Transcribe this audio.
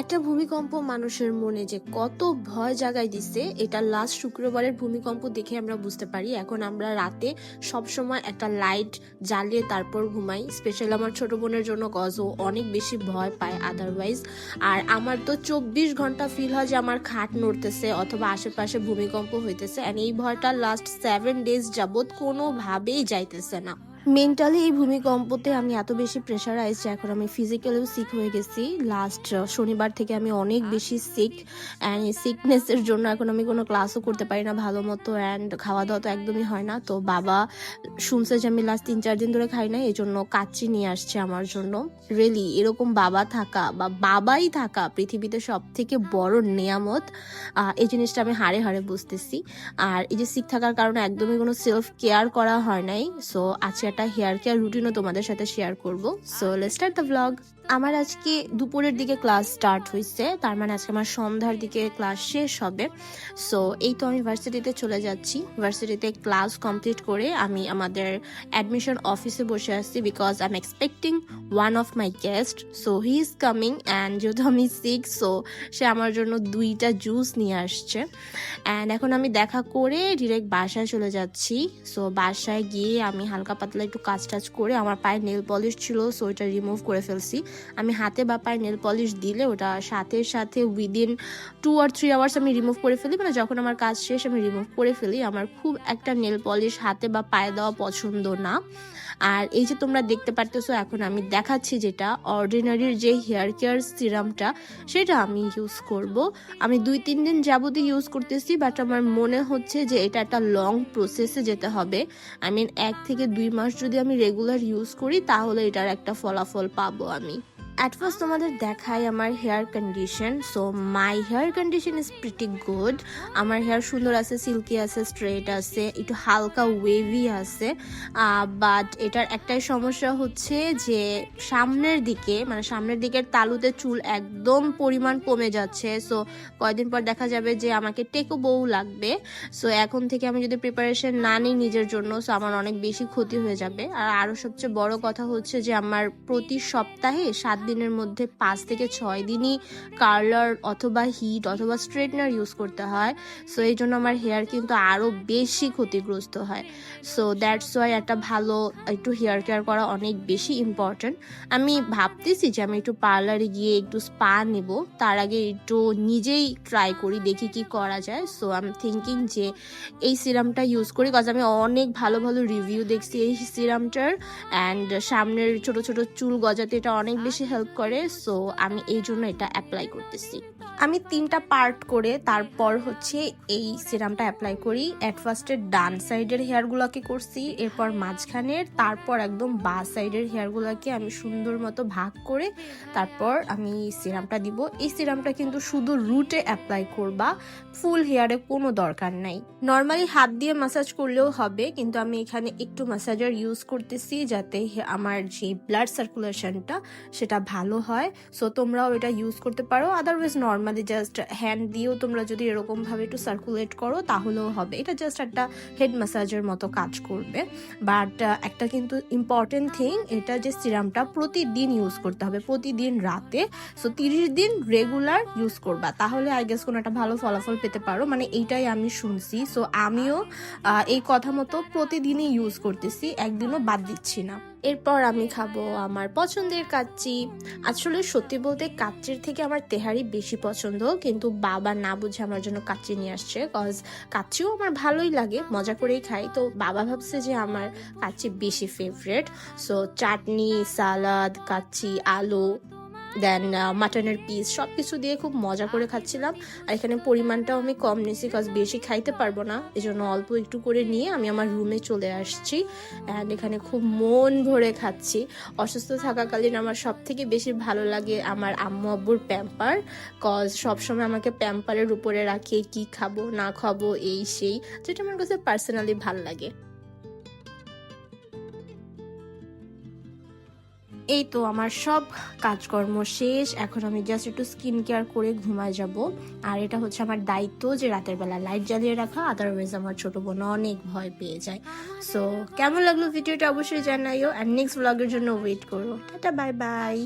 একটা ভূমিকম্প মানুষের মনে যে কত ভয় জাগায় দিছে এটা লাস্ট শুক্রবারের ভূমিকম্প দেখে আমরা বুঝতে পারি। এখন আমরা রাতে সব সময় একটা লাইট জ্বালিয়ে তারপর ঘুমাই। স্পেশালি আমার ছোট বোনের জন্য কজ অনেক বেশি ভয় পায় আদারওয়াইজ আর আমার তো চব্বিশ ঘণ্টা ফিল হয় যে আমার খাট নড়তেছে অথবা আশেপাশে ভূমিকম্প হইতেছে। অ্যান্ড এই ভয়টা লাস্ট সেভেন ডেজ যাবৎ কোনোভাবেই যাইতেছে না। মেন্টালি এই ভূমিকম্পতে আমি এত বেশি প্রেশারাইজ যে এখন আমি ফিজিক্যালিও সিক হয়ে গেছি। লাস্ট শনিবার থেকে আমি অনেক বেশি সিক অ্যান্ড এই সিকনেসের জন্য এখন আমি কোনো ক্লাসও করতে পারি না ভালো মতো অ্যান্ড খাওয়া দাওয়া তো একদমই হয় না। তো বাবা শুনছে যে আমি লাস্ট তিন চার দিন ধরে খাই না এই জন্য কাচ্চি নিয়ে আসছে আমার জন্য। রিয়েলি এরকম বাবা থাকা বা বাবাই থাকা পৃথিবীতে সব থেকে বড় নিয়ামত এই জিনিসটা আমি হাড়ে হাড়ে বুঝতেছি। আর এই যে সিক থাকার কারণে একদমই কোনো সেলফ কেয়ার করা হয় নাই। সো আজকে একটা হেয়ার কেয়ার রুটিনও তোমাদের সাথে শেয়ার করব। So let's start the blog আমার আজকে দুপুরের দিকে ক্লাস স্টার্ট হয়েছে তার মানে আজকে আমার সন্ধ্যার দিকে ক্লাস শেষ হবে। সো এই তো আমি ভার্সিটিতে চলে যাচ্ছি। ভার্সিটিতে ক্লাস কমপ্লিট করে আমি আমাদের অ্যাডমিশন অফিসে বসে আসছি because I am expecting one of my guest so he is coming and যেহেতু আমি সিক সো সে আমার জন্য দুইটা জুস নিয়ে আসছে। অ্যান্ড এখন আমি দেখা করে ডিরেক্ট বাসায় চলে যাচ্ছি। সো বাসায় গিয়ে আমি হালকা পাতলা একটু কাজ টাজ করে আমার পায়ে নেল পলিশ ছিল সো ওটা রিমুভ করে ফেলছি। আমি হাতে বা পায়ে নেল পলিশ দিলে ওটা সাথে সাথে উইদিন টু আর থ্রি আওয়ার্স আমি রিমুভ করে ফেলি। মানে যখন আমার কাজ শেষ, আমি রিমুভ করে ফেলি। আমার খুব একটা নেল পলিশ হাতে বা পায়ে দেওয়া পছন্দ না। আর এই যে তোমরা দেখতে পারতেছো, এখন আমি দেখাচ্ছি যেটা অর্ডিনারির যে হেয়ার কেয়ার সিরামটা সেটা আমি ইউজ করব। আমি দুই, তিন দিন যাবতীয় ইউজ করতেছি বাট আমার মনে হচ্ছে যে এটা একটা লং প্রসেসে যেতে হবে। আই মিন এক থেকে দুই মাস যদি আমি রেগুলার ইউজ করি তাহলে এটার একটা ফলাফল পাবো আমি। অ্যাট ফার্স্ট তোমাদের দেখাই আমার hair condition so my hair condition is pretty good আমার হেয়ার সুন্দর আছে সিল্কি আছে স্ট্রেট আছে, একটু হালকা ওয়েভি আছে। বাট এটার একটাই সমস্যা হচ্ছে যে সামনের দিকে মানে সামনের দিকের তালুতে চুল একদম পরিমাণ কমে যাচ্ছে। সো কয়দিন পর দেখা যাবে যে আমাকে টেকো বউ লাগবে। সো এখন থেকে আমি যদি প্রিপারেশন না নিই নিজের জন্য সো আমার অনেক বেশি ক্ষতি হয়ে যাবে। আর আরও সবচেয়ে বড় কথা হচ্ছে যে আমার প্রতি সপ্তাহে সাত দিনের মধ্যে পাঁচ থেকে ছয় দিনই কার্লার অথবা হিট অথবা স্ট্রেটনার ইউজ করতে হয়। সো এই জন্য আমার হেয়ার কিন্তু আরও বেশি ক্ষতিগ্রস্ত হয়। সো দ্যাটস ওয়াই একটা ভালো একটু হেয়ার কেয়ার করা অনেক বেশি ইম্পর্ট্যান্ট আমি ভাবতেছি যে আমি একটু পার্লারে গিয়ে একটু স্পা নেব। তার আগে একটু নিজেই ট্রাই করি দেখি কি করা যায়। সো আই এম থিঙ্কিং যে এই সিরামটা ইউজ করি কজ আমি অনেক ভালো ভালো রিভিউ দেখছি এই সিরামটার অ্যান্ড সামনের ছোট ছোট চুল গজাতে এটা অনেক বেশি হেল্প করে সো আমি এই জন্য এটা অ্যাপ্লাই করতেছি। আমি তিনটা পার্ট করে তারপর হচ্ছে এই সিরামটা অ্যাপ্লাই করি। অ্যাট ফার্স্টের ডান সাইডের হেয়ারগুলোকে করছি, এরপর মাঝখানের, তারপর একদম বা সাইডের হেয়ারগুলোকে আমি সুন্দর মতো ভাগ করে তারপর আমি সিরামটা দিব। এই সিরামটা কিন্তু শুধু রুটে অ্যাপ্লাই করবা ফুল হেয়ারে কোনো দরকার নাই। নর্মালি হাত দিয়ে ম্যাসাজ করলেও হবে, কিন্তু আমি এখানে একটু মাসাজার ইউজ করতেছি যাতে আমার যে ব্লাড সার্কুলেশনটা সেটা ভালো হয়। সো তোমরাও এটা ইউজ করতে পারো আদারওয়াইজ নর্মালি জাস্ট হ্যান্ড দিয়েও তোমরা যদি এরকম ভাবে একটু সার্কুলেট করো, তাহলেও হবে। এটা জাস্ট একটা হেড ম্যাসাজের মতো কাজ করবে। বাট একটা কিন্তু ইম্পর্টেন্ট থিং এটা যে সিরামটা প্রতিদিন ইউজ করতে হবে, প্রতিদিন রাতে। সো তিরিশ দিন রেগুলার ইউজ করবা। তাহলে আই গেস কোনো একটা ভালো ফলাফল পেতে পারো। মানে এইটাই আমি শুনছি। সো আমিও এই কথা মতো প্রতিদিনই ইউজ করতেছি। একদিনও বাদ দিচ্ছি না। এরপর আমি খাব আমার পছন্দের কাচ্চি। আসলে সত্যি বলতে কাচ্চির থেকে আমার তেহারি বেশি পছন্দ কিন্তু বাবা না বুঝে আমার জন্য কাচ্চি নিয়ে আসছে। কজ কাচ্চিও আমার ভালোই লাগে, মজা করেই খাই। তো বাবা ভাবছে যে আমার কাচ্চি বেশি ফেভারেট সো চাটনি সালাদ কাচ্চি আলু দেন মাটনের পিস সব কিছু দিয়ে খুব মজা করে খাচ্ছিলাম। আর এখানে পরিমাণটাও আমি কম নিয়েছি কজ বেশি খাইতে পারব না। এই জন্য অল্প একটু করে নিয়ে আমি আমার রুমে চলে আসছি। অ্যান্ড এখানে খুব মন ভরে খাচ্ছি। অসুস্থ থাকাকালীন আমার সব থেকে বেশি ভালো লাগে আমার আম্মু আব্বুর প্যাম্পার কজ সবসময় আমাকে প্যাম্পারের উপরে রাখে কি খাব, না খাব, এই সেই, যেটা আমার কাছে পার্সোনালি ভালো লাগে। এই তো আমার সব কাজকর্ম শেষ। এখন আমি জাস্ট একটু স্কিন কেয়ার করে ঘুমায় যাব। আর এটা হচ্ছে আমার দায়িত্ব যে রাতের বেলা লাইট জ্বালিয়ে রাখা আদারওয়াইজ আমার ছোট বোন অনেক ভয় পেয়ে যায়। সো কেমন লাগল ভিডিওটা অবশ্যই জানাইও। অ্যান্ড নেক্সট ব্লগের জন্য ওয়েট করো। Tata bye bye